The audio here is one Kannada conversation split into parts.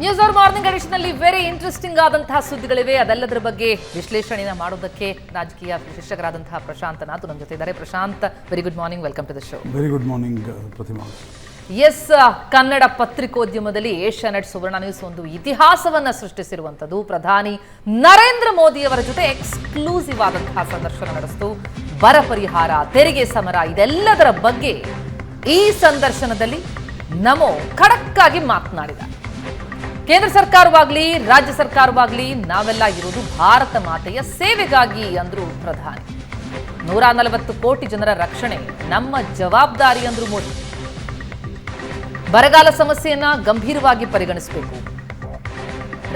ನ್ಯೂಸ್ ಅವರ್ ಮಾರ್ನಿಂಗ್ ಎಡಿಷನ್ ಬೇರೆ ವೆರಿ ಇಂಟ್ರೆಸ್ಟಿಂಗ್ ಆದಂತಹ ಸುದ್ದಿಗಳಿವೆ. ಅದೆಲ್ಲದರ ಬಗ್ಗೆ ವಿಶ್ಲೇಷಣೆ ಮಾಡೋದಕ್ಕೆ ರಾಜಕೀಯ ವಿಶೇಷಕರಾದಂತಹ ಪ್ರಶಾಂತ್ ನಾಥ್ ನಮ್ಮ ಜೊತೆ ಇದ್ದಾರೆ. Prashanth very good morning welcome to the show very good morning Pratima S Kannada ಪತ್ರಿಕೋದ್ಯಮದಲ್ಲಿ Asianet Suvarna news ಒಂದು ಇತಿಹಾಸವನ್ನ ಸೃಷ್ಟಿಸಿರುವಂಥದ್ದು. ಪ್ರಧಾನಿ ನರೇಂದ್ರ ಮೋದಿಯವರ ಜೊತೆ ಎಕ್ಸ್ಕ್ಲೂಸಿವ್ ಆದಂತಹ ಸಂದರ್ಶನ ನಡೆಸಿತು. ಬರ ಪರಿಹಾರ ತೆರಿಗೆ ಸಮರ ಇದೆಲ್ಲದರ ಬಗ್ಗೆ ಈ ಸಂದರ್ಶನದಲ್ಲಿ ನಮೋ ಖಡಕ್ಕಾಗಿ ಮಾತನಾಡಿದ್ದಾರೆ ಮಾತನಾಡಿದ. ಕೇಂದ್ರ ಸರ್ಕಾರವಾಗಲಿ, ರಾಜ್ಯ ಸರ್ಕಾರವಾಗಲಿ ನಾವೆಲ್ಲ ಇರೋದು ಭಾರತ ಮಾತೆಯ ಸೇವೆಗಾಗಿ ಅಂದ್ರು ಪ್ರಧಾನಿ. ನೂರ ನಲವತ್ತು ಕೋಟಿ ಜನರ ರಕ್ಷಣೆ ನಮ್ಮ ಜವಾಬ್ದಾರಿ ಅಂದ್ರು ಮೋದಿ. ಬರಗಾಲ ಸಮಸ್ಯೆಯನ್ನ ಗಂಭೀರವಾಗಿ ಪರಿಗಣಿಸಬೇಕು.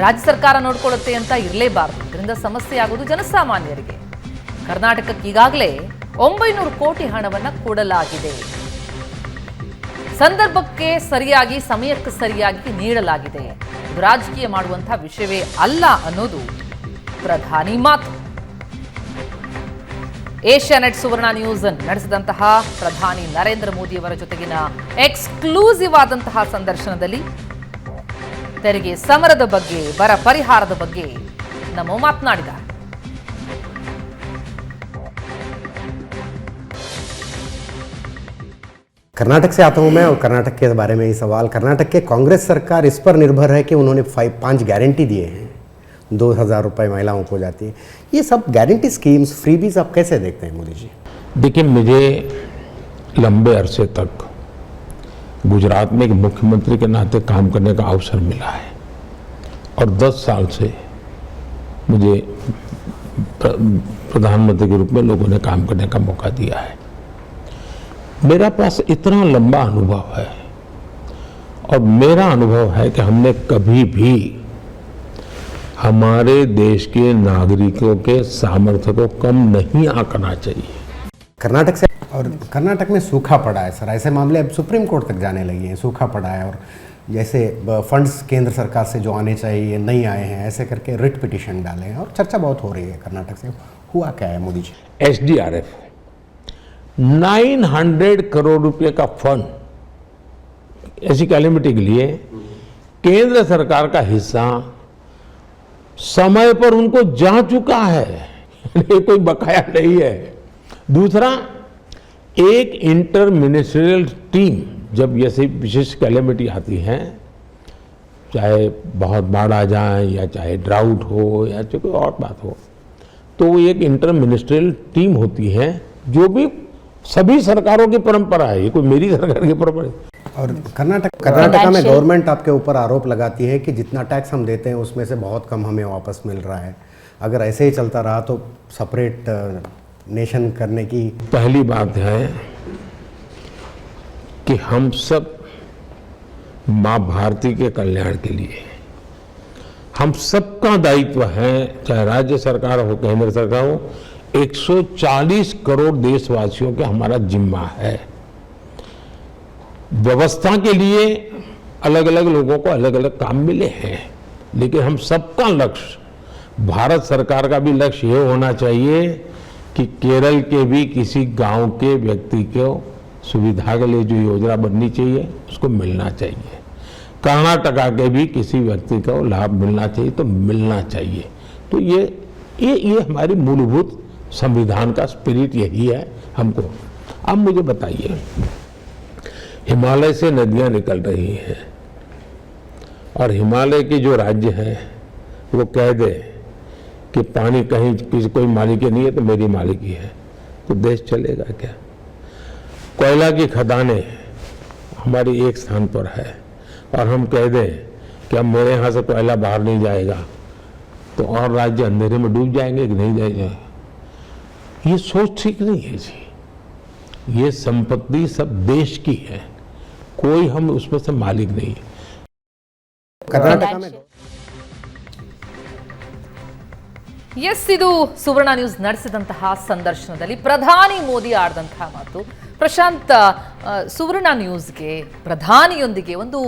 ರಾಜ್ಯ ಸರ್ಕಾರ ನೋಡಿಕೊಳ್ಳುತ್ತೆ ಅಂತ ಇರಲೇಬಾರದು. ಇದರಿಂದ ಸಮಸ್ಯೆ ಆಗೋದು ಜನಸಾಮಾನ್ಯರಿಗೆ. ಕರ್ನಾಟಕಕ್ಕೆ ಈಗಾಗಲೇ ಒಂಬೈನೂರು ಕೋಟಿ ಹಣವನ್ನ ಕೊಡಲಾಗಿದೆ. ಸಂದರ್ಭಕ್ಕೆ ಸರಿಯಾಗಿ, ಸಮಯಕ್ಕೆ ಸರಿಯಾಗಿ ನೀಡಲಾಗಿದೆ. ರಾಜಕೀಯ ಮಾಡುವಂತಹ ವಿಷಯವೇ ಅಲ್ಲ ಅನ್ನೋದು ಪ್ರಧಾನಿ ಮಾತು. ಏಷ್ಯಾನೆಟ್ ಸುವರ್ಣ ನ್ಯೂಸ್ ನಡೆಸಿದಂತಹ ಪ್ರಧಾನಿ ನರೇಂದ್ರ ಮೋದಿಯವರ ಜೊತೆಗಿನ ಎಕ್ಸ್ಕ್ಲೂಸಿವ್ ಆದಂತಹ ಸಂದರ್ಶನದಲ್ಲಿ ತೆರಿಗೆ ಸಮರದ ಬಗ್ಗೆ, ಬರ ಪರಿಹಾರದ ಬಗ್ಗೆ ನಮ್ಮ ಮಾತನಾಡಿದ್ದಾರೆ. कर्नाटक से आता हूँ मैं और कर्नाटक के बारे में ही सवाल। कर्नाटक के कांग्रेस सरकार इस पर निर्भर है कि उन्होंने फाइव, पाँच गारंटी दिए हैं। दो हज़ार रुपये महिलाओं को जाती है। ये सब गारंटी स्कीम्स फ्रीबीज आप कैसे देखते हैं मोदी जी? देखिए, मुझे लंबे अरसे तक गुजरात में एक मुख्यमंत्री के नाते काम करने का अवसर मिला है और 10 साल से मुझे प्रधानमंत्री के रूप में लोगों ने काम करने का मौका दिया है। मेरा पास इतना लंबा अनुभव है और मेरा अनुभव है कि हमने कभी भी हमारे देश के नागरिकों के सामर्थ्य को कम नहीं आंकना चाहिए। कर्नाटक से और कर्नाटक में सूखा पड़ा है सर। ऐसे मामले अब सुप्रीम कोर्ट तक जाने लगे हैं सूखा पड़ा है और जैसे फंड्स केंद्र सरकार से जो आने चाहिए नहीं आए हैं ऐसे करके रिट पिटिशन डाले हैं और चर्चा बहुत हो रही है कर्नाटक से। हुआ क्या है Modi ji? S D R F nine hundred crore रुपए का फंड ऐसी कैलेमिटी के लिए केंद्र सरकार का हिस्सा समय पर उनको जा चुका है। ये कोई बकाया नहीं है। दूसरा, एक इंटर मिनिस्ट्रियल टीम, जब ऐसी विशेष कैलेमिटी आती है, चाहे बहुत बाढ़ आ जाए या चाहे ड्राउट हो या चाहे कोई और बात हो तो एक इंटर मिनिस्ट्रियल टीम होती है, जो भी सभी सरकारों की परंपरा है ये कोई मेरी सरकार की परंपरा है। और कर्नाटक कर्नाटका में गवर्नमेंट आपके ऊपर आरोप लगाती है कि जितना टैक्स हम देते हैं उसमें से बहुत कम हमें वापस मिल रहा है। अगर ऐसे ही चलता रहा तो सेपरेट नेशन करने की पहली बात है कि हम सब माँ भारती के कल्याण के लिए हम सबका दायित्व है चाहे राज्य सरकार हो केंद्र सरकार हो 140 करोड़ देशवासियों का हमारा जिम्मा है। व्यवस्था के लिए अलग अलग लोगों को अलग अलग काम मिले हैं, लेकिन हम सबका लक्ष्य, भारत सरकार का भी लक्ष्य ये होना चाहिए कि केरल के भी किसी गाँव के व्यक्ति को सुविधा के लिए जो योजना बननी चाहिए, उसको मिलना चाहिए। कर्नाटका के भी किसी व्यक्ति को लाभ मिलना चाहिए तो मिलना चाहिए। तो ये ये ये हमारी मूलभूत संविधान का स्पिरिट यही है हमको। अब मुझे बताइए, हिमालय से नदियाँ निकल रही हैं और हिमालय के जो राज्य हैं, वो कह दे कि पानी कहीं किसी कोई मालिकी नहीं है तो मेरी मालिकी है तो देश चलेगा क्या? कोयला की खदानें हमारी एक स्थान पर है और हम कह दें कि अब मेरे यहाँ से कोयला बाहर नहीं जाएगा तो और राज्य अंधेरे में डूब जाएँगे कि नहीं जाएँगे? ये सोच ठीक नहीं है जी ये संपत्ति सब देश की है कोई हम उसमें से मालिक नहीं है कर्नाटका में ಎಸ್ ಇದು ಸುವರ್ಣ ನ್ಯೂಸ್ ನಡೆಸಿದಂತಹ ಸಂದರ್ಶನದಲ್ಲಿ ಪ್ರಧಾನಿ ಮೋದಿ ಆಡಿದಂತಹ ಮಾತು ಪ್ರಶಾಂತ್ ಸುವರ್ಣ ನ್ಯೂಸ್ಗೆ ಪ್ರಧಾನಿಯೊಂದಿಗೆ ಒಂದು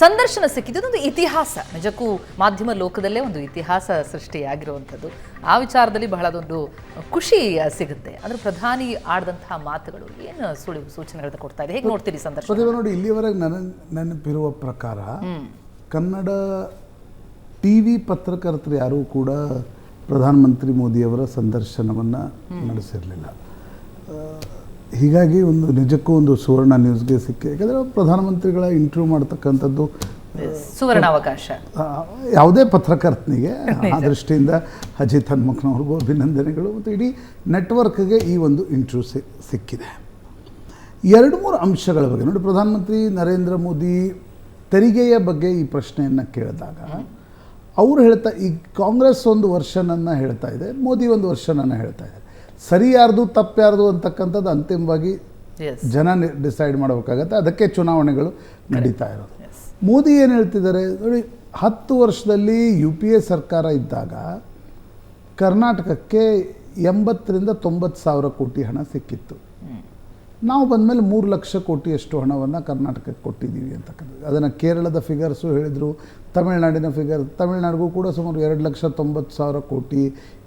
ಸಂದರ್ಶನ ಸಿಕ್ಕಿದ್ದು ಒಂದು ಇತಿಹಾಸ. ನಿಜಕ್ಕೂ ಮಾಧ್ಯಮ ಲೋಕದಲ್ಲೇ ಒಂದು ಇತಿಹಾಸ ಸೃಷ್ಟಿಯಾಗಿರುವಂಥದ್ದು. ಆ ವಿಚಾರದಲ್ಲಿ ಬಹಳದೊಂದು ಖುಷಿ ಸಿಗುತ್ತೆ. ಅಂದ್ರೆ ಪ್ರಧಾನಿ ಆಡಿದಂತಹ ಮಾತುಗಳು ಏನು ಸುಳಿವು ಸೂಚನೆಗಳನ್ನ ಕೊಡ್ತಾ ಇದೆ? ಹೇಗೆ ನೋಡ್ತೀರಿ ಸಂದರ್ಶನ? ನೋಡಿ ಇಲ್ಲಿವರೆಗೆ ನನ್ನ ನೆನಪಿರುವ ಪ್ರಕಾರ ಕನ್ನಡ ಟಿ ವಿ ಪತ್ರಕರ್ತರು ಯಾರೂ ಕೂಡ ಪ್ರಧಾನಮಂತ್ರಿ ಮೋದಿಯವರ ಸಂದರ್ಶನವನ್ನು ನಡೆಸಿರಲಿಲ್ಲ. ಹೀಗಾಗಿ ಒಂದು ನಿಜಕ್ಕೂ ಒಂದು ಸುವರ್ಣ ನ್ಯೂಸ್ಗೆ ಸಿಕ್ಕಿ ಯಾಕಂದರೆ ಪ್ರಧಾನಮಂತ್ರಿಗಳ ಇಂಟರ್ವ್ಯೂ ಮಾಡ್ತಕ್ಕಂಥದ್ದು ಸುವರ್ಣ ಅವಕಾಶ ಯಾವುದೇ ಪತ್ರಕರ್ತನಿಗೆ ಆ ದೃಷ್ಟಿಯಿಂದ ಅಜಿತ್ ಹನ್ಮಕ್ನವ್ರಿಗೂ ಅಭಿನಂದನೆಗಳು ಮತ್ತು ಇಡೀ ನೆಟ್ವರ್ಕ್ಗೆ ಈ ಒಂದು ಇಂಟರ್ವ್ಯೂ ಸಿಕ್ಕಿದೆ. ಎರಡು ಮೂರು ಅಂಶಗಳ ಬಗ್ಗೆ ನೋಡಿ ಪ್ರಧಾನಮಂತ್ರಿ ನರೇಂದ್ರ ಮೋದಿ ತೆರಿಗೆಯ ಬಗ್ಗೆ ಈ ಪ್ರಶ್ನೆಯನ್ನು ಕೇಳಿದಾಗ ಅವರು ಹೇಳ್ತಾ ಈ ಕಾಂಗ್ರೆಸ್ ಒಂದು ವರ್ಷನನ್ನು ಹೇಳ್ತಾ ಇದೆ ಮೋದಿ ಒಂದು ವರ್ಷನನ್ನು ಹೇಳ್ತಾ ಇದ್ದಾರೆ ಸರಿ ಯಾರ್ದು ತಪ್ಪು ಯಾರ್ದು ಅಂತಕ್ಕಂಥದ್ದು ಅಂತಿಮವಾಗಿ ಜನ ಡಿಸೈಡ್ ಮಾಡಬೇಕಾಗತ್ತೆ. ಅದಕ್ಕೆ ಚುನಾವಣೆಗಳು ನಡೀತಾ ಇರೋದು. ಮೋದಿ ಏನು ಹೇಳ್ತಿದ್ದಾರೆ? ನೋಡಿ ಹತ್ತು ವರ್ಷದಲ್ಲಿ ಯು ಪಿ ಎ ಸರ್ಕಾರ ಇದ್ದಾಗ ಕರ್ನಾಟಕಕ್ಕೆ ಎಂಬತ್ತರಿಂದ ತೊಂಬತ್ತು ಸಾವಿರ ಕೋಟಿ ಹಣ ಸಿಕ್ಕಿತ್ತು. ನಾವು ಬಂದಮೇಲೆ ಮೂರು ಲಕ್ಷ ಕೋಟಿಯಷ್ಟು ಹಣವನ್ನು ಕರ್ನಾಟಕಕ್ಕೆ ಕೊಟ್ಟಿದ್ದೀವಿ ಅಂತಕ್ಕಂಥದ್ದು. ಅದನ್ನು ಕೇರಳದ ಫಿಗರ್ಸು ಹೇಳಿದರು, ತಮಿಳುನಾಡಿನ ಫಿಗರ್ ತಮಿಳುನಾಡಿಗೂ ಕೂಡ ಸುಮಾರು ಎರಡು ಲಕ್ಷ ತೊಂಬತ್ತು ಸಾವಿರ ಕೋಟಿ,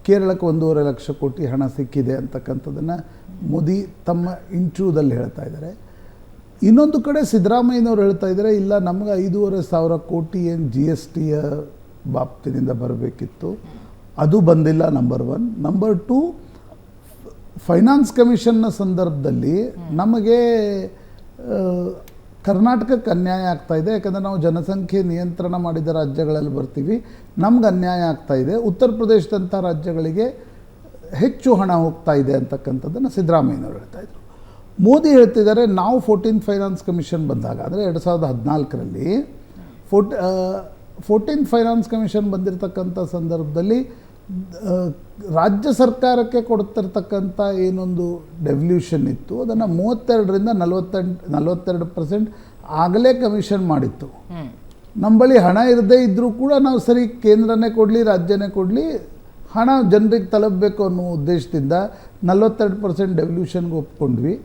ಕೇರಳಕ್ಕೆ ಒಂದೂವರೆ ಲಕ್ಷ ಕೋಟಿ ಹಣ ಸಿಕ್ಕಿದೆ ಅಂತಕ್ಕಂಥದ್ದನ್ನು ಮೋದಿ ತಮ್ಮ ಇಂಟರ್ವ್ಯೂದಲ್ಲಿ ಹೇಳ್ತಾ ಇದ್ದಾರೆ. ಇನ್ನೊಂದು ಕಡೆ ಸಿದ್ದರಾಮಯ್ಯನವ್ರು ಹೇಳ್ತಾ ಇದ್ದಾರೆ, ಇಲ್ಲ, ನಮ್ಗೆ ಐದೂವರೆ ಸಾವಿರ ಕೋಟಿ ಏನು ಜಿ ಎಸ್ ಟಿಯ ಬಾಪ್ತಿನಿಂದ ಬರಬೇಕಿತ್ತು. ಅದು ಬಂದಿಲ್ಲ number one number two finance ಕಮಿಷನ್ನ ಸಂದರ್ಭದಲ್ಲಿ ನಮಗೆ ಕರ್ನಾಟಕಕ್ಕೆ ಅನ್ಯಾಯ ಆಗ್ತಾ ಇದೆ. ಯಾಕಂದರೆ ನಾವು ಜನಸಂಖ್ಯೆ ನಿಯಂತ್ರಣ ಮಾಡಿದ ರಾಜ್ಯಗಳಲ್ಲಿ ಬರ್ತೀವಿ. ನಮ್ಗೆ ಅನ್ಯಾಯ ಆಗ್ತಾ ಇದೆ. ಉತ್ತರ ಪ್ರದೇಶದಂಥ ರಾಜ್ಯಗಳಿಗೆ ಹೆಚ್ಚು ಹಣ ಹೋಗ್ತಾ ಇದೆ ಅಂತಕ್ಕಂಥದ್ದನ್ನು ಸಿದ್ದರಾಮಯ್ಯನವರು ಹೇಳ್ತಾ ಇದ್ರು. ಮೋದಿ ಹೇಳ್ತಿದ್ದಾರೆ ನಾವು ಫೋರ್ಟೀನ್ ಫೈನಾನ್ಸ್ ಕಮಿಷನ್ ಬಂದಾಗ ಅಂದರೆ ಎರಡು ಸಾವಿರದ ಹದಿನಾಲ್ಕರಲ್ಲಿ ಫೋರ್ಟ್ ಫೋರ್ಟೀನ್ ಫೈನಾನ್ಸ್ ಕಮಿಷನ್ ಬಂದಿರತಕ್ಕಂಥ ಸಂದರ್ಭದಲ್ಲಿ ರಾಜ್ಯ ಸರ್ಕಾರಕ್ಕೆ ಕೊಡ್ತಿರ್ತಕ್ಕಂಥ ಏನೊಂದು ಡೆವಲ್ಯೂಷನ್ ಇತ್ತು ಅದನ್ನು ಮೂವತ್ತೆರಡರಿಂದ ನಲವತ್ತೆಂಟು ನಲವತ್ತೆರಡು ಪರ್ಸೆಂಟ್ ಆಗಲೇ ಕಮಿಷನ್ ಮಾಡಿತ್ತು. ನಮ್ಮಲ್ಲಿ ಬಳಿ ಹಣ ಇರದೇ ಇದ್ದರೂ ಕೂಡ ನಾವು ಸರಿ ಕೇಂದ್ರನೇ ಕೊಡಲಿ ರಾಜ್ಯನೇ ಕೊಡಲಿ ಹಣ ಜನರಿಗೆ ತಲುಪಬೇಕು ಅನ್ನೋ ಉದ್ದೇಶದಿಂದ ನಲವತ್ತೆರಡು ಪರ್ಸೆಂಟ್ ಡೆವಲ್ಯೂಷನ್ಗೆ ಒಪ್ಕೊಂಡ್ವಿ.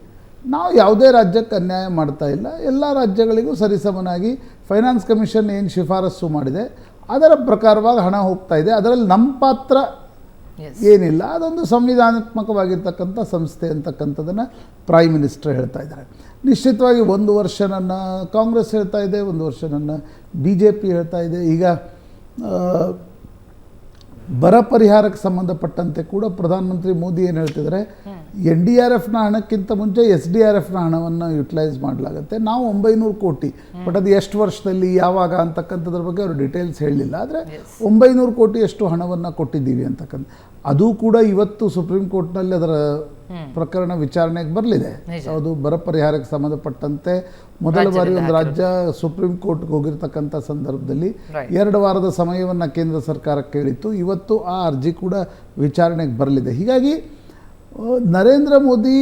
ನಾವು ಯಾವುದೇ ರಾಜ್ಯಕ್ಕೆ ಅನ್ಯಾಯ ಮಾಡ್ತಾ ಇಲ್ಲ. ಎಲ್ಲ ರಾಜ್ಯಗಳಿಗೂ ಸರಿಸಮನಾಗಿ ಫೈನಾನ್ಸ್ ಕಮಿಷನ್ ಏನು ಶಿಫಾರಸ್ಸು ಮಾಡಿದೆ. ಅದರ ಪ್ರಕಾರವಾಗಿ ಹಣ ಹೋಗ್ತಾ ಇದೆ. ಅದರಲ್ಲಿ ನಮ್ಮ ಪಾತ್ರ ಏನಿಲ್ಲ. ಅದೊಂದು ಸಂವಿಧಾನಾತ್ಮಕವಾಗಿರ್ತಕ್ಕಂಥ ಸಂಸ್ಥೆ ಅಂತಕ್ಕಂಥದ್ದನ್ನು ಪ್ರೈಮ್ ಮಿನಿಸ್ಟರ್ ಹೇಳ್ತಾ ಇದ್ದಾರೆ. ನಿಶ್ಚಿತವಾಗಿ ಒಂದು ವರ್ಷ ನನ್ನ ಕಾಂಗ್ರೆಸ್ ಹೇಳ್ತಾ ಇದೆ ಒಂದು ವರ್ಷ ನನ್ನ ಬಿ ಜೆ ಪಿ ಹೇಳ್ತಾ ಇದೆ. ಈಗ ಬರ ಪರಿಹಾರಕ್ಕೆ ಸಂಬಂಧಪಟ್ಟಂತೆ ಕೂಡ ಪ್ರಧಾನಮಂತ್ರಿ ಮೋದಿ ಏನು ಹೇಳ್ತಿದ್ದಾರೆ ಎನ್ ಡಿ ಆರ್ ಎಫ್ನ ಹಣಕ್ಕಿಂತ ಮುಂಚೆ ಎಸ್ ಡಿ ಆರ್ ಎಫ್ನ ಹಣವನ್ನು ಯುಟಿಲೈಸ್ ಮಾಡಲಾಗುತ್ತೆ. ನಾವು ಒಂಬೈನೂರು ಕೋಟಿ ಬಟ್ ಅದು ಎಷ್ಟು ವರ್ಷದಲ್ಲಿ ಯಾವಾಗ ಅಂತಕ್ಕಂಥದ್ರ ಬಗ್ಗೆ ಅವರು ಡೀಟೇಲ್ಸ್ ಹೇಳಲಿಲ್ಲ. ಆದರೆ ಒಂಬೈನೂರು ಕೋಟಿಯಷ್ಟು ಹಣವನ್ನು ಕೊಟ್ಟಿದ್ದೀವಿ ಅಂತಕ್ಕಂಥ ಅದು ಕೂಡ ಇವತ್ತು ಸುಪ್ರೀಂ ಕೋರ್ಟ್ನಲ್ಲಿ ಅದರ ಪ್ರಕರಣ ವಿಚಾರಣೆಗೆ ಬರಲಿದೆ. ಅದು ಬರ ಪರಿಹಾರಕ್ಕೆ ಸಂಬಂಧಪಟ್ಟಂತೆ ಮೊದಲ ಬಾರಿ ಒಂದು ರಾಜ್ಯ ಸುಪ್ರೀಂ ಕೋರ್ಟ್ಗೆ ಹೋಗಿರ್ತಕ್ಕಂಥ ಸಂದರ್ಭದಲ್ಲಿ. ಎರಡು ವಾರದ ಸಮಯವನ್ನು ಕೇಂದ್ರ ಸರ್ಕಾರ ಕೇಳಿತ್ತು ಇವತ್ತು ಆ ಅರ್ಜಿ ಕೂಡ ವಿಚಾರಣೆಗೆ ಬರಲಿದೆ. ಹೀಗಾಗಿ ನರೇಂದ್ರ ಮೋದಿ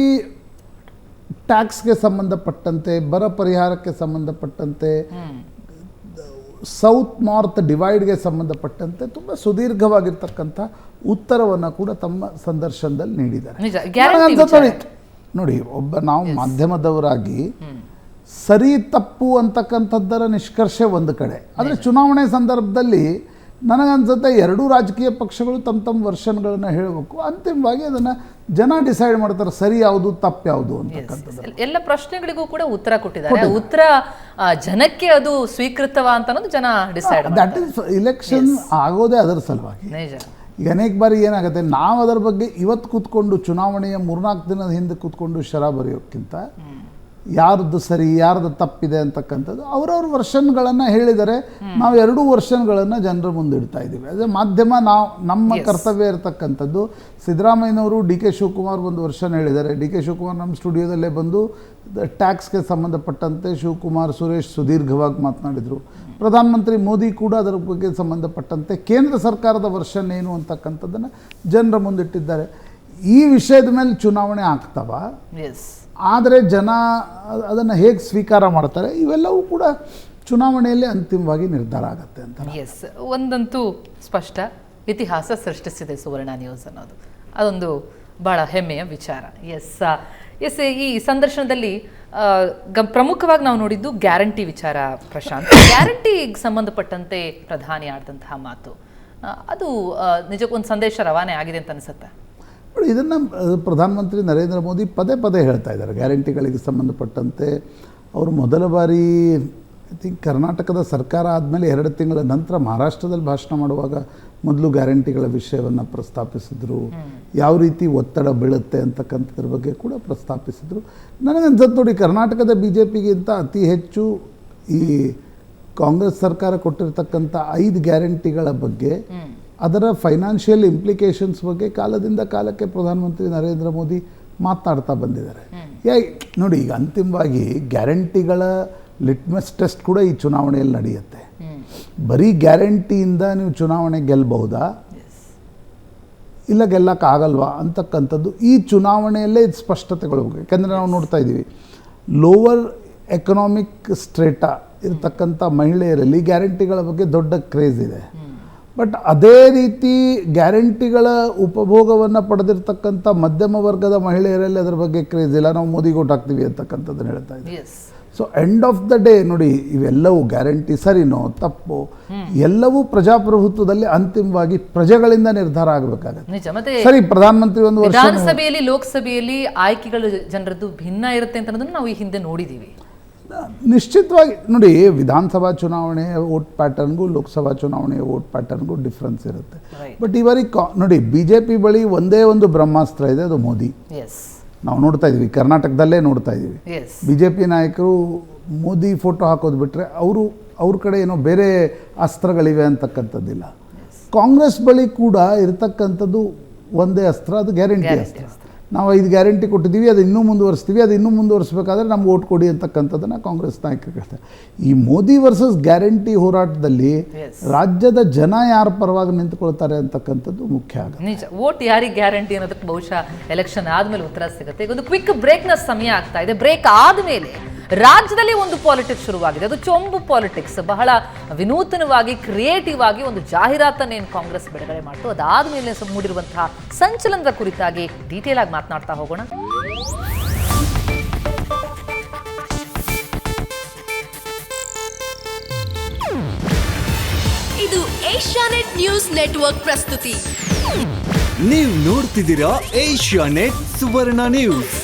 ಟ್ಯಾಕ್ಸ್ಗೆ ಸಂಬಂಧಪಟ್ಟಂತೆ ಬರ ಪರಿಹಾರಕ್ಕೆ ಸಂಬಂಧಪಟ್ಟಂತೆ ಸೌತ್ ನಾರ್ತ್ ಡಿವೈಡ್ಗೆ ಸಂಬಂಧಪಟ್ಟಂತೆ ತುಂಬ ಸುದೀರ್ಘವಾಗಿರ್ತಕ್ಕಂಥ ಉತ್ತರವನ್ನು ಕೂಡ ತಮ್ಮ ಸಂದರ್ಶನದಲ್ಲಿ ನೀಡಿದ್ದಾರೆ. ನೋಡಿ, ಒಬ್ಬ ನಾವು ಮಾಧ್ಯಮದವರಾಗಿ ಸರಿ ತಪ್ಪು ಅಂತಕ್ಕಂಥದ್ದರ ನಿಷ್ಕರ್ಷೆ ಒಂದು ಕಡೆ. ಆದರೆ ಚುನಾವಣೆ ಸಂದರ್ಭದಲ್ಲಿ ನನಗನ್ಸುತ್ತೆ ಎರಡೂ ರಾಜಕೀಯ ಪಕ್ಷಗಳು ತಮ್ಮ ತಮ್ಮ ವರ್ಷನ್ಗಳನ್ನು ಹೇಳಬೇಕು. ಅಂತಿಮವಾಗಿ ಅದನ್ನು ಜನ ಡಿಸೈಡ್ ಮಾಡ್ತಾರೆ ಸರಿ ಯಾವುದು ತಪ್ಪು ಯಾವುದು ಅಂತಕ್ಕಂಥದ್ದು. ಎಲ್ಲ ಪ್ರಶ್ನೆಗಳಿಗೂ ಕೂಡ ಉತ್ತರ ಕೊಟ್ಟಿದ್ದಾರೆ. ಉತ್ತರ ಜನಕ್ಕೆ ಅದು ಸ್ವೀಕೃತವ ಅಂತ ಜನ ಡಿಸೈಡ್ ದಟ್ ಇಸ್ ಇಲೆಕ್ಷನ್ ಆಗೋದೇ ಅದರ ಸಲುವಾಗಿ. ಈಗ ಅನೇಕ ಬಾರಿ ಏನಾಗುತ್ತೆ, ನಾವು ಅದರ ಬಗ್ಗೆ ಇವತ್ತು ಕೂತ್ಕೊಂಡು ಚುನಾವಣೆಯ ಮೂರ್ನಾಲ್ಕು ದಿನದ ಹಿಂದೆ ಕೂತ್ಕೊಂಡು ಶರ ಬರೆಯೋಕ್ಕಿಂತ ಯಾರ್ದು ಸರಿ ಯಾರ್ದು ತಪ್ಪಿದೆ ಅಂತಕ್ಕಂಥದ್ದು ಅವರವ್ರ ವರ್ಷನ್ಗಳನ್ನು ಹೇಳಿದರೆ ನಾವು ಎರಡೂ ವರ್ಷನ್ಗಳನ್ನು ಜನರ ಮುಂದೆ ಇಡ್ತಾ ಇದ್ದೀವಿ. ಅದೇ ಮಾಧ್ಯಮ ನಾವು ನಮ್ಮ ಕರ್ತವ್ಯ ಇರತಕ್ಕಂಥದ್ದು. ಸಿದ್ದರಾಮಯ್ಯನವರು ಡಿ ಕೆ ಶಿವಕುಮಾರ್ ಒಂದು ವರ್ಷನ್ ಹೇಳಿದ್ದಾರೆ. ಡಿ ಕೆ ಶಿವಕುಮಾರ್ ನಮ್ಮ ಸ್ಟುಡಿಯೋದಲ್ಲೇ ಬಂದು ಟ್ಯಾಕ್ಸ್ಗೆ ಸಂಬಂಧಪಟ್ಟಂತೆ ಶಿವಕುಮಾರ್ ಸುರೇಶ್ ಸುದೀರ್ಘವಾಗಿ ಮಾತನಾಡಿದರು. ಪ್ರಧಾನಮಂತ್ರಿ ಮೋದಿ ಕೂಡ ಅದರ ಬಗ್ಗೆ ಸಂಬಂಧಪಟ್ಟಂತೆ ಕೇಂದ್ರ ಸರ್ಕಾರದ ವರ್ಷನ್ ಏನು ಅಂತಕ್ಕಂಥದ್ದನ್ನು ಜನರ ಮುಂದಿಟ್ಟಿದ್ದಾರೆ. ಈ ವಿಷಯದ ಮೇಲೆ ಚುನಾವಣೆ ಆಗ್ತಾವ? ಎಸ್ ಆದರೆ ಜನ ಅದನ್ನು ಹೇಗೆ ಸ್ವೀಕಾರ ಮಾಡ್ತಾರೆ ಇವೆಲ್ಲವೂ ಕೂಡ ಚುನಾವಣೆಯಲ್ಲಿ ಅಂತಿಮವಾಗಿ ನಿರ್ಧಾರ ಆಗುತ್ತೆ ಅಂತ ಎಸ್ ಒಂದಂತೂ ಸ್ಪಷ್ಟ. ಇತಿಹಾಸ ಸೃಷ್ಟಿಸಿದೆ ಸುವರ್ಣ ನ್ಯೂಸ್ ಅನ್ನೋದು. ಅದೊಂದು ಬಹಳ ಹೆಮ್ಮೆಯ ವಿಚಾರ. ಎಸ್ ಎಸ್ ಈ ಸಂದರ್ಶನದಲ್ಲಿ ಗ- ಪ್ರಮುಖವಾಗಿ ನಾವು ನೋಡಿದ್ದು ಗ್ಯಾರಂಟಿ ವಿಚಾರ ಪ್ರಶಾಂತ್. ಗ್ಯಾರಂಟಿಗೆ ಸಂಬಂಧಪಟ್ಟಂತೆ ಪ್ರಧಾನಿ ಆಡಿದಂತಹ ಮಾತು. ಅದು ನಿಜಕ್ಕೊಂದು ಸಂದೇಶ ರವಾನೆ ಆಗಿದೆ ಅಂತ ಅನಿಸುತ್ತೆ? ಇದನ್ನು ಪ್ರಧಾನಮಂತ್ರಿ ನರೇಂದ್ರ ಮೋದಿ ಪದೇ ಪದೇ ಹೇಳ್ತಾ ಇದ್ದಾರೆ. ಗ್ಯಾರಂಟಿಗಳಿಗೆ ಸಂಬಂಧಪಟ್ಟಂತೆ ಅವರು ಮೊದಲ ಬಾರಿ ಐ ಥಿಂಕ್ ಕರ್ನಾಟಕದ ಸರ್ಕಾರ ಆದಮೇಲೆ ಎರಡು ತಿಂಗಳ ನಂತರ ಮಹಾರಾಷ್ಟ್ರದಲ್ಲಿ ಭಾಷಣ ಮಾಡುವಾಗ ಮೊದಲು ಗ್ಯಾರಂಟಿಗಳ ವಿಷಯವನ್ನು ಪ್ರಸ್ತಾಪಿಸಿದ್ರು. ಯಾವ ರೀತಿ ಒತ್ತಡ ಬೀಳುತ್ತೆ ಅಂತಕ್ಕಂಥದ್ರ ಬಗ್ಗೆ ಕೂಡ ಪ್ರಸ್ತಾಪಿಸಿದ್ರು. ನನಗನ್ಸತ್ತು ನೋಡಿ ಕರ್ನಾಟಕದ ಬಿ ಜೆ ಪಿಗಿಂತ ಅತಿ ಹೆಚ್ಚು ಈ ಕಾಂಗ್ರೆಸ್ ಸರ್ಕಾರ ಕೊಟ್ಟಿರ್ತಕ್ಕಂಥ ಐದು ಗ್ಯಾರಂಟಿಗಳ ಬಗ್ಗೆ ಅದರ ಫೈನಾನ್ಷಿಯಲ್ ಇಂಪ್ಲಿಕೇಶನ್ಸ್ ಬಗ್ಗೆ ಕಾಲದಿಂದ ಕಾಲಕ್ಕೆ ಪ್ರಧಾನಮಂತ್ರಿ ನರೇಂದ್ರ ಮೋದಿ ಮಾತಾಡ್ತಾ ಬಂದಿದ್ದಾರೆ. ಯಾ ನೋಡಿ ಈಗ ಅಂತಿಮವಾಗಿ ಗ್ಯಾರಂಟಿಗಳ ಲಿಟ್ಮಸ್ ಟೆಸ್ಟ್ ಕೂಡ ಈ ಚುನಾವಣೆಯಲ್ಲಿ ನಡೆಯುತ್ತೆ. ಬರೀ ಗ್ಯಾರಂಟಿಯಿಂದ ನೀವು ಚುನಾವಣೆ ಗೆಲ್ಲಬಹುದಾ ಇಲ್ಲ ಗೆಲ್ಲಕ್ಕಾಗಲ್ವಾ? ಅಂತಕ್ಕಂಥದ್ದು ಈ ಚುನಾವಣೆಯಲ್ಲೇ ಇದು ಸ್ಪಷ್ಟತೆಗೊಳ್ಬೇಕು ಯಾಕಂದರೆ ನಾವು ನೋಡ್ತಾ ಇದ್ದೀವಿ ಲೋವರ್ ಎಕನಾಮಿಕ್ ಸ್ಟ್ರೇಟಾ ಇರತಕ್ಕಂಥ ಮಹಿಳೆಯರಲ್ಲಿ ಗ್ಯಾರಂಟಿಗಳ ಬಗ್ಗೆ ದೊಡ್ಡ ಕ್ರೇಜ್ ಇದೆ. ಬಟ್ ಅದೇ ರೀತಿ ಗ್ಯಾರಂಟಿಗಳ ಉಪಭೋಗವನ್ನು ಪಡೆದಿರ್ತಕ್ಕಂಥ ಮಧ್ಯಮ ವರ್ಗದ ಮಹಿಳೆಯರಲ್ಲಿ ಅದರ ಬಗ್ಗೆ ಕ್ರೇಜ್ ಇಲ್ಲ. ನಾವು ಮೋದಿ ಓಟ್ ಹಾಕ್ತೀವಿ ಅಂತಕ್ಕಂಥದ್ದನ್ನು ಹೇಳ್ತಾ ಇದ್ದೀವಿ so end of the day ನೋಡಿ ಇವೆಲ್ಲವೂ ಗ್ಯಾರಂಟಿ ಸರಿನೋ ತಪ್ಪು ಎಲ್ಲವೂ ಪ್ರಜಾಪ್ರಭುತ್ವದಲ್ಲಿ ಅಂತಿಮವಾಗಿ ಪ್ರಜೆಗಳಿಂದ ನಿರ್ಧಾರ ಆಗಬೇಕಾಗುತ್ತೆ. ನಿಜ. ಮತ್ತೆ ಸರಿ ಪ್ರಧಾನಮಂತ್ರಿ ಒಂದು ವರ್ಷ ವಿಧಾನಸಭೆಯಲ್ಲಿ ಲೋಕಸಭೆಯಲ್ಲಿ ಆಯ್ಕೆಗಳು ಜನರದ್ದು ಭಿನ್ನ ಇರುತ್ತೆ ಅಂತ ನಾವು ಈ ಹಿಂದೆ ನೋಡಿದೀವಿ. ನಿಶ್ಚಿತವಾಗಿ ನೋಡಿ ವಿಧಾನಸಭಾ ಚುನಾವಣೆ ವೋಟ್ ಪ್ಯಾಟರ್ನ್ಗೂ ಲೋಕಸಭಾ ಚುನಾವಣೆಯ ವೋಟ್ ಪ್ಯಾಟರ್ನ್ಗೂ ಡಿಫ್ರೆನ್ಸ್ ಇರುತ್ತೆ. ಬಟ್ ಇವರಿಗೆ ಕಾ ನೋಡಿ ಬಿ ಜೆ ಪಿ ಬಳಿ ಒಂದೇ ಒಂದು ಬ್ರಹ್ಮಾಸ್ತ್ರ ಇದೆ ಅದು ಮೋದಿ. ನಾವು ನೋಡ್ತಾ ಇದ್ದೀವಿ ಕರ್ನಾಟಕದಲ್ಲೇ ನೋಡ್ತಾ ಇದ್ದೀವಿ ಬಿ ಜೆ ಪಿ ನಾಯಕರು ಮೋದಿ ಫೋಟೋ ಹಾಕೋದು ಬಿಟ್ಟರೆ ಅವರು ಅವ್ರ ಕಡೆ ಏನೋ ಬೇರೆ ಅಸ್ತ್ರಗಳಿವೆ ಅಂತಕ್ಕಂಥದ್ದಿಲ್ಲ. ಕಾಂಗ್ರೆಸ್ ಬಳಿ ಕೂಡ ಇರತಕ್ಕಂಥದ್ದು ಒಂದೇ ಅಸ್ತ್ರ ಅದು ಗ್ಯಾರಂಟಿ ಅಸ್ತ್ರ. ನಾವು ಐದು ಗ್ಯಾರಂಟಿ ಕೊಟ್ಟಿದ್ದೀವಿ ಅದು ಇನ್ನೂ ಮುಂದುವರಿಸ್ತೀವಿ ಅದು ಇನ್ನೂ ಮುಂದುವರಿಸ್ಬೇಕಾದ್ರೆ ನಮ್ಗೆ ಓಟ್ ಕೊಡಿ ಅಂತಕ್ಕಂಥದ್ದನ್ನು ಕಾಂಗ್ರೆಸ್ ನಾಯಕರು ಹೇಳ್ತಾರೆ. ಈ ಮೋದಿ ವರ್ಸಸ್ ಗ್ಯಾರಂಟಿ ಹೋರಾಟದಲ್ಲಿ ರಾಜ್ಯದ ಜನ ಯಾರ ಪರವಾಗಿ ನಿಂತ್ಕೊಳ್ತಾರೆ ಅಂತಕ್ಕಂಥದ್ದು ಮುಖ್ಯ ಆಗುತ್ತೆ ನಿಜ. ಓಟ್ ಯಾರಿಗೆ ಗ್ಯಾರಂಟಿ ಅನ್ನೋದಕ್ಕೆ ಬಹುಶಃ ಎಲೆಕ್ಷನ್ ಆದಮೇಲೆ ಉತ್ತರ ಸಿಗುತ್ತೆ. ಈಗ ಒಂದು ಕ್ವಿಕ್ ಬ್ರೇಕ್ನ ಸಮಯ ಆಗ್ತಾ ಇದೆ. ಬ್ರೇಕ್ ಆದ್ಮೇಲೆ ರಾಜ್ಯದಲ್ಲಿ ಒಂದು ಪಾಲಿಟಿಕ್ಸ್ ಶುರುವಾಗಿದೆ. ಅದು ಚೊಂಬು ಪಾಲಿಟಿಕ್ಸ್ ಬಹಳ ವಿನೂತನವಾಗಿ ಕ್ರಿಯೇಟಿವ್ ಆಗಿ ಒಂದು ಜಾಹೀರಾತನ್ನೇನು ಕಾಂಗ್ರೆಸ್ ಬಿಡುಗಡೆ ಮಾಡ್ತು. ಅದಾದ್ಮೇಲೆ ಮೇಲೆ ಮೂಡಿರುವಂತಹ ಸಂಚಲನದ ಕುರಿತಾಗಿ ಡೀಟೇಲ್ ಆಗಿ ಮಾತನಾಡ್ತಾ ಹೋಗೋಣ. ಇದು ಏಷ್ಯಾನೆಟ್ ನ್ಯೂಸ್ ನೆಟ್ವರ್ಕ್ ಪ್ರಸ್ತುತಿ. ನೀವು ನೋಡ್ತಿದ್ದೀರಾ ಏಷ್ಯಾ ನೆಟ್ ಸುವರ್ಣ ನ್ಯೂಸ್.